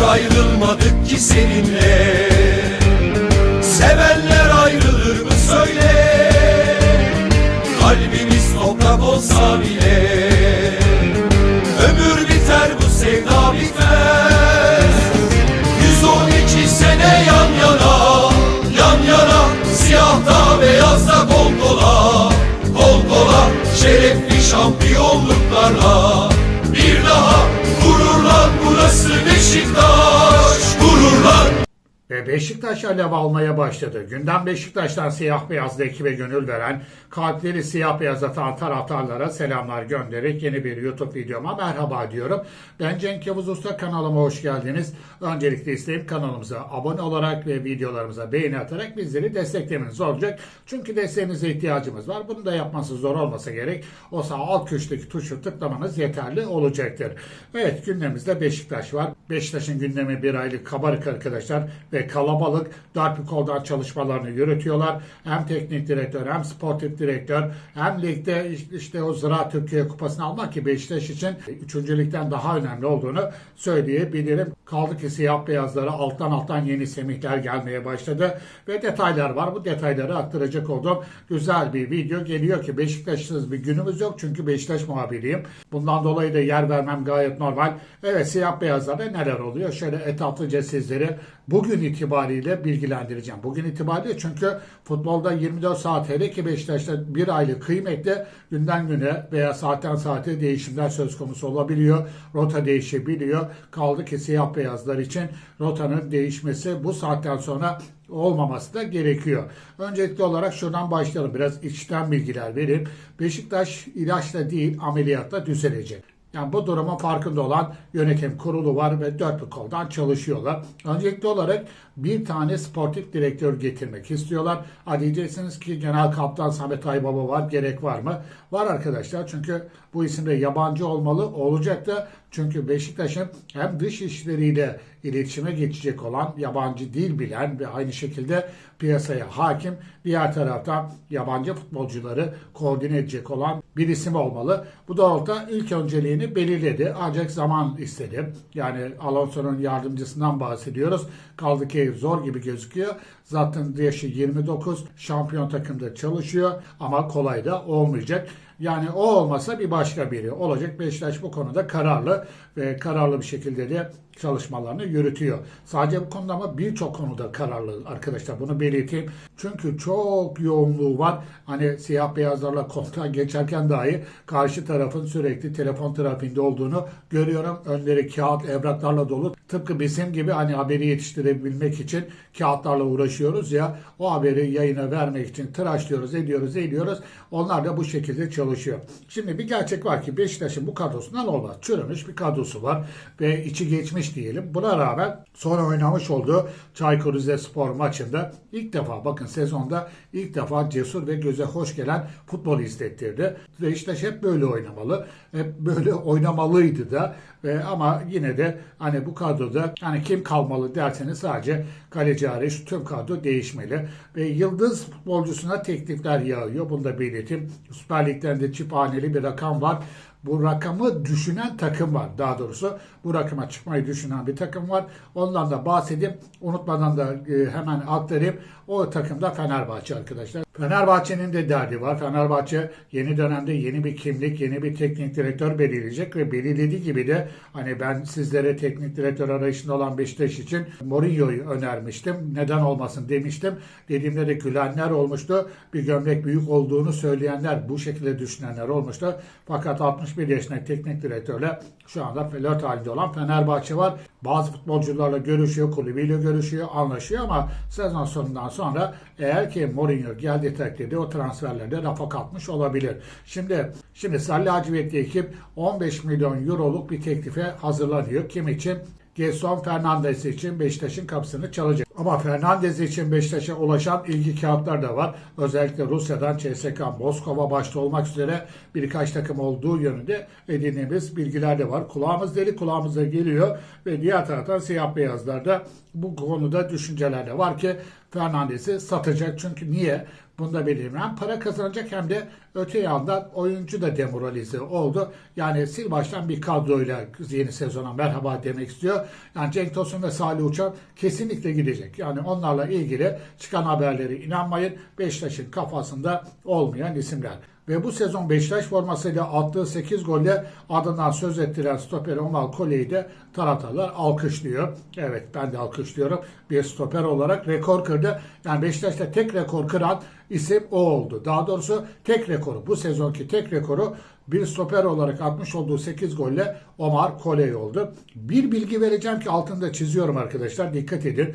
ayrılmadık ki seninle. Sevenler ayrılır mı söyle. Kalbimiz toprak olsa bile Beşiktaş alev almaya başladı. Gündem Beşiktaş'tan siyah beyazlı ekibe gönül veren, kalpleri siyah beyazlatan taraftarlara selamlar göndererek yeni bir YouTube videoma merhaba diyorum. Ben Cenk Yavuz Usta kanalıma hoş geldiniz. Öncelikle isteğim kanalımıza abone olarak ve videolarımıza beğeni atarak bizleri desteklemeniz olacak. Çünkü desteğinize ihtiyacımız var. Bunu da yapması zor olmasa gerek. O sağ alt köşedeki tuşu tıklamanız yeterli olacaktır. Evet gündemimizde Beşiktaş var. Beşiktaş'ın gündemi bir aylık kabarık arkadaşlar ve kalabalık bir koldan çalışmalarını yürütüyorlar. Hem teknik direktör hem sportif direktör hem ligde işte o Ziraat Türkiye Kupası'nı almak ki Beşiktaş için üçüncülükten daha önemli olduğunu söyleyebilirim. Kaldı ki siyah beyazlara alttan alttan yeni semihler gelmeye başladı ve detaylar var. Bu detayları aktaracak olduğum güzel bir video geliyor ki Beşiktaşsız bir günümüz yok çünkü Beşiktaş muhabiriyim. Bundan dolayı da yer vermem gayet normal. Evet siyah beyazlarda neler oluyor? Şöyle etaplıca sizleri bugün itibariyle bilgilendireceğim. Bugün itibariyle çünkü futbolda 24 saat hele ki Beşiktaş'ta bir aylık kıymetli günden güne veya saatten saate değişimler söz konusu olabiliyor. Rota değişebiliyor. Kaldı ki siyah beyazlar için rotanın değişmesi bu saatten sonra olmaması da gerekiyor. Öncelikli olarak şuradan başlayalım. Biraz içten bilgiler vereyim. Beşiktaş ilaçla değil ameliyatla düzelecek. Yani bu durumun farkında olan yönetim kurulu var ve dört bir koldan çalışıyorlar. Öncelikli olarak bir tane sportif direktör getirmek istiyorlar. Ha diyeceksiniz ki genel kaptan Samet Aybaba var. Gerek var mı? Var arkadaşlar. Çünkü bu isimde yabancı olmalı. Olacak da çünkü Beşiktaş'ın hem dış işleriyle iletişime geçecek olan yabancı dil bilen ve aynı şekilde piyasaya hakim diğer taraftan yabancı futbolcuları koordine edecek olan bir isim olmalı. Bu doğrultuda ilk önceliğini belirledi ancak zaman istedi. Yani Alonso'nun yardımcısından bahsediyoruz. Kaldı ki zor gibi gözüküyor. Zaten yaşı 29 şampiyon takımda çalışıyor ama kolay da olmayacak. Yani o olmasa bir başka biri olacak. Beşiktaş bu konuda kararlı ve kararlı bir şekilde de çalışmalarını yürütüyor. Sadece bu konuda ama birçok konuda kararlı arkadaşlar bunu belirteyim. Çünkü çok yoğunluğu var. Hani siyah beyazlarla kontağa geçerken dahi karşı tarafın sürekli telefon trafiğinde olduğunu görüyorum. Önleri kağıt, evraklarla dolu. Tıpkı bizim gibi hani haberi yetiştirebilmek için kağıtlarla uğraşıyoruz ya. O haberi yayına vermek için tıraşlıyoruz, ediyoruz, ediyoruz. Onlar da bu şekilde çalışıyor. Şimdi bir gerçek var ki Beşiktaş'ın bu kadrosundan olmaz. Çürümüş bir kadrosu var ve içi geçmiş diyelim. Buna rağmen sonra oynamış olduğu Çaykur Rizespor maçında ilk defa bakın sezonda ilk defa cesur ve göze hoş gelen futbol hissettirdi. Beşiktaş hep böyle oynamalı. Hep böyle oynamalıydı da ve ama yine de hani bu kadroda hani kim kalmalı derseniz sadece kaleci hariç tüm kadro değişmeli. Ve yıldız futbolcusuna teklifler yağıyor. Bunu da belirteyim. Süper Lig'den de çift haneli bir rakam var bu rakamı düşünen takım var. Daha doğrusu bu rakama çıkmayı düşünen bir takım var. Ondan da bahsedeyim. Unutmadan da e, hemen aktarayım. O takımda Fenerbahçe arkadaşlar. Fenerbahçe'nin de derdi var. Fenerbahçe yeni dönemde yeni bir kimlik, yeni bir teknik direktör belirleyecek ve belirlediği gibi de hani ben sizlere teknik direktör arayışında olan Beşiktaş için Mourinho'yu önermiştim. Neden olmasın demiştim. Dediğimde de gülenler olmuştu. Bir gömlek büyük olduğunu söyleyenler, bu şekilde düşünenler olmuştu. Fakat 61 yaşındaki teknik direktörle şu anda flört halinde olan Fenerbahçe var. Bazı futbolcularla görüşüyor, kulübüyle görüşüyor, anlaşıyor ama sezon sonundan sonra eğer ki Mourinho geldiği takdirde o transferlerde rafa kalkmış olabilir. Şimdi şimdi Sarı Lacivertli ekip 15 milyon euroluk bir teklife hazırlanıyor. Kim için? Gerson Fernandes için Beşiktaş'ın kapısını çalacak. Ama Fernandes için Beşiktaş'a ulaşan ilgi kağıtlar da var. Özellikle Rusya'dan CSK, Moskova başta olmak üzere birkaç takım olduğu yönünde edindiğimiz bilgiler de var. Kulağımız deli kulağımıza geliyor ve diğer taraftan siyah beyazlarda bu konuda düşünceler de var ki Fernandes'i satacak. Çünkü niye? Bunu da belirteyim. Hem para kazanacak hem de öte yandan oyuncu da demoralize oldu. Yani sil baştan bir kadroyla yeni sezona merhaba demek istiyor. Yani Cenk Tosun ve Salih Uçan kesinlikle gidecek. Yani onlarla ilgili çıkan haberleri inanmayın. Beşiktaş'ın kafasında olmayan isimler. Ve bu sezon Beşiktaş formasıyla attığı 8 golle adından söz ettiren stoper Omal Kole'yi de taraftarlar alkışlıyor. Evet ben de alkışlıyorum. Bir stoper olarak rekor kırdı. Yani Beşiktaş'ta tek rekor kıran isim o oldu. Daha doğrusu tek rekoru bu sezonki tek rekoru bir stoper olarak atmış olduğu 8 golle Omar Koley oldu. Bir bilgi vereceğim ki altında çiziyorum arkadaşlar. Dikkat edin.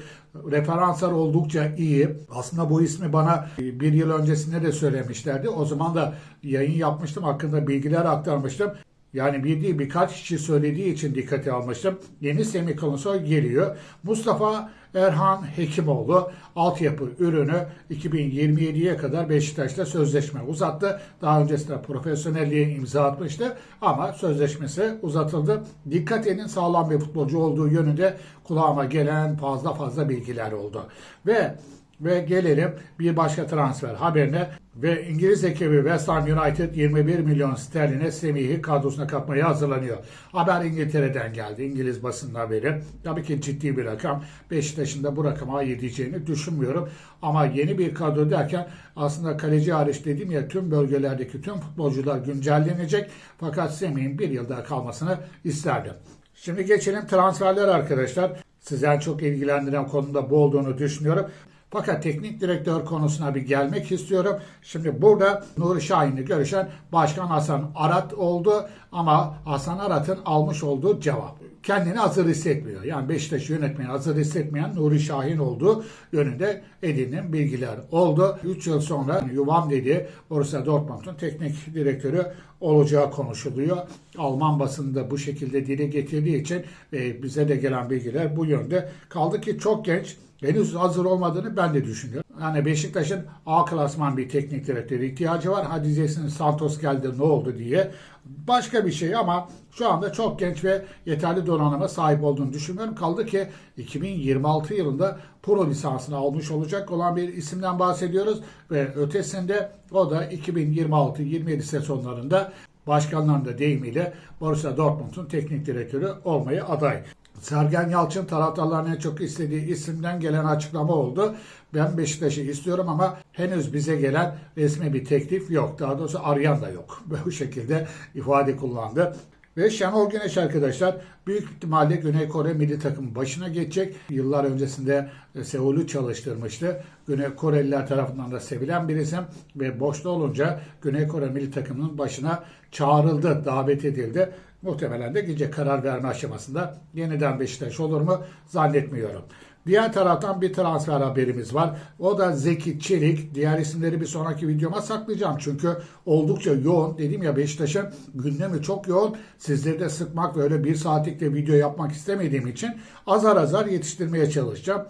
Referanslar oldukça iyi. Aslında bu ismi bana bir yıl öncesinde de söylemişlerdi. O zaman da yayın yapmıştım. Hakkında bilgiler aktarmıştım. Yani bir değil birkaç kişi söylediği için dikkate almıştım. Yeni Semih Kılıçsoy geliyor. Mustafa Erhan Hekimoğlu altyapı ürünü 2027'ye kadar Beşiktaş'ta sözleşme uzattı. Daha öncesinde profesyonelliğe imza atmıştı ama sözleşmesi uzatıldı. Dikkat edin sağlam bir futbolcu olduğu yönünde kulağıma gelen fazla fazla bilgiler oldu. Ve ve gelelim bir başka transfer haberine. Ve İngiliz ekibi West Ham United 21 milyon sterline Semih'i kadrosuna katmaya hazırlanıyor. Haber İngiltere'den geldi. İngiliz basının haberi. Tabii ki ciddi bir rakam. Beşiktaş'ın da bu rakama yeteceğini düşünmüyorum. Ama yeni bir kadro derken aslında kaleci hariç dedim ya tüm bölgelerdeki tüm futbolcular güncellenecek. Fakat Semih'in bir yıl daha kalmasını isterdim. Şimdi geçelim transferler arkadaşlar. Sizi en çok ilgilendiren konuda bu olduğunu düşünüyorum. Fakat teknik direktör konusuna bir gelmek istiyorum. Şimdi burada Nuri Şahin'le görüşen Başkan Hasan Arat oldu ama Hasan Arat'ın almış olduğu cevap kendini hazır hissetmiyor. Yani Beşiktaş'ı yönetmeye hazır hissetmeyen Nuri Şahin olduğu yönünde edinilen bilgiler oldu. 3 yıl sonra Yuvam dedi Borussia Dortmund'un teknik direktörü olacağı konuşuluyor. Alman basında bu şekilde dile getirdiği için e, bize de gelen bilgiler bu yönde. Kaldı ki çok genç henüz hazır olmadığını ben de düşünüyorum. Yani Beşiktaş'ın A klasman bir teknik direktörü ihtiyacı var. Hadi diyeceksin Santos geldi ne oldu diye. Başka bir şey ama şu anda çok genç ve yeterli donanıma sahip olduğunu düşünüyorum. Kaldı ki 2026 yılında pro lisansını almış olacak olan bir isimden bahsediyoruz. Ve ötesinde o da 2026-27 sezonlarında başkanların da deyimiyle Borussia Dortmund'un teknik direktörü olmaya aday. Sergen Yalçın taraftarların en çok istediği isimden gelen açıklama oldu. Ben Beşiktaş'ı istiyorum ama henüz bize gelen resmi bir teklif yok. Daha doğrusu arayan da yok. Bu şekilde ifade kullandı. Ve Şenol Güneş arkadaşlar büyük ihtimalle Güney Kore milli takım başına geçecek. Yıllar öncesinde Seul'ü çalıştırmıştı. Güney Koreliler tarafından da sevilen bir isim ve boşta olunca Güney Kore milli takımının başına çağrıldı, davet edildi. Muhtemelen de gece karar verme aşamasında yeniden Beşiktaş olur mu zannetmiyorum. Diğer taraftan bir transfer haberimiz var. O da Zeki Çelik. Diğer isimleri bir sonraki videoma saklayacağım. Çünkü oldukça yoğun. Dedim ya Beşiktaş'ın gündemi çok yoğun. Sizleri de sıkmak ve öyle bir saatlik de video yapmak istemediğim için azar azar yetiştirmeye çalışacağım.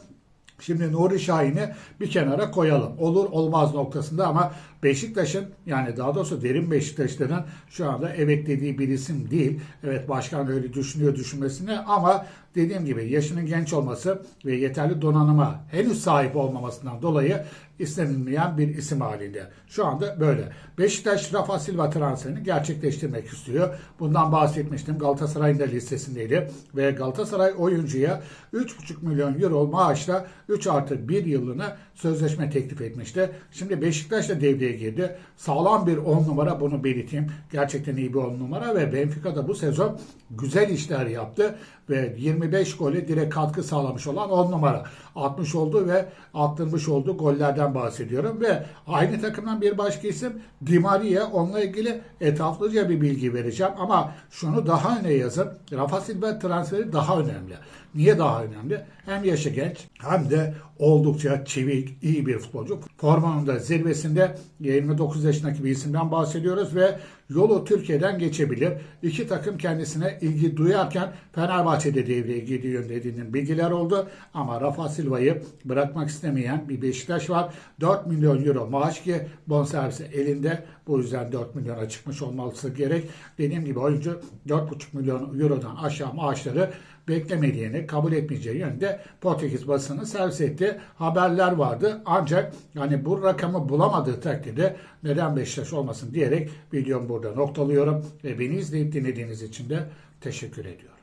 Şimdi Nuri Şahin'i bir kenara koyalım. Olur olmaz noktasında ama Beşiktaş'ın yani daha doğrusu derin Beşiktaşların şu anda evet dediği bir isim değil. Evet başkan öyle düşünüyor düşünmesine ama dediğim gibi yaşının genç olması ve yeterli donanıma henüz sahip olmamasından dolayı istenilmeyen bir isim halinde. Şu anda böyle. Beşiktaş Rafa Silva transferini gerçekleştirmek istiyor. Bundan bahsetmiştim. Galatasaray'ın da listesindeydi. Ve Galatasaray oyuncuya 3,5 milyon euro maaşla 3 artı 1 yılına sözleşme teklif etmişti. Şimdi Beşiktaş da devreye girdi. Sağlam bir 10 numara bunu belirteyim. Gerçekten iyi bir 10 numara ve Benfica'da bu sezon güzel işler yaptı ve 25 gole direkt katkı sağlamış olan 10 numara. 60 oldu ve attırmış olduğu gollerden bahsediyorum ve aynı takımdan bir başka isim Di Maria onunla ilgili etraflıca bir bilgi vereceğim ama şunu daha öne yazın. Rafa Silva transferi daha önemli. Niye daha önemli? Hem yaşı genç hem de oldukça çevik, iyi bir futbolcu. Formanın da zirvesinde 29 yaşındaki bir isimden bahsediyoruz ve yolu Türkiye'den geçebilir. İki takım kendisine ilgi duyarken Fenerbahçe'de devreye girdiği yönde edinilen bilgiler oldu. Ama Rafa Silva'yı bırakmak istemeyen bir Beşiktaş var. 4 milyon euro maaş ki bonservisi elinde. Bu yüzden 4 milyona çıkmış olması gerek. Dediğim gibi oyuncu 4,5 milyon eurodan aşağı maaşları beklemediğini, kabul etmeyeceği yönde Portekiz basını servis etti. Haberler vardı. Ancak hani bu rakamı bulamadığı takdirde neden Beşiktaş olmasın diyerek videomu burada noktalıyorum. Ve beni izleyip dinlediğiniz için de teşekkür ediyorum.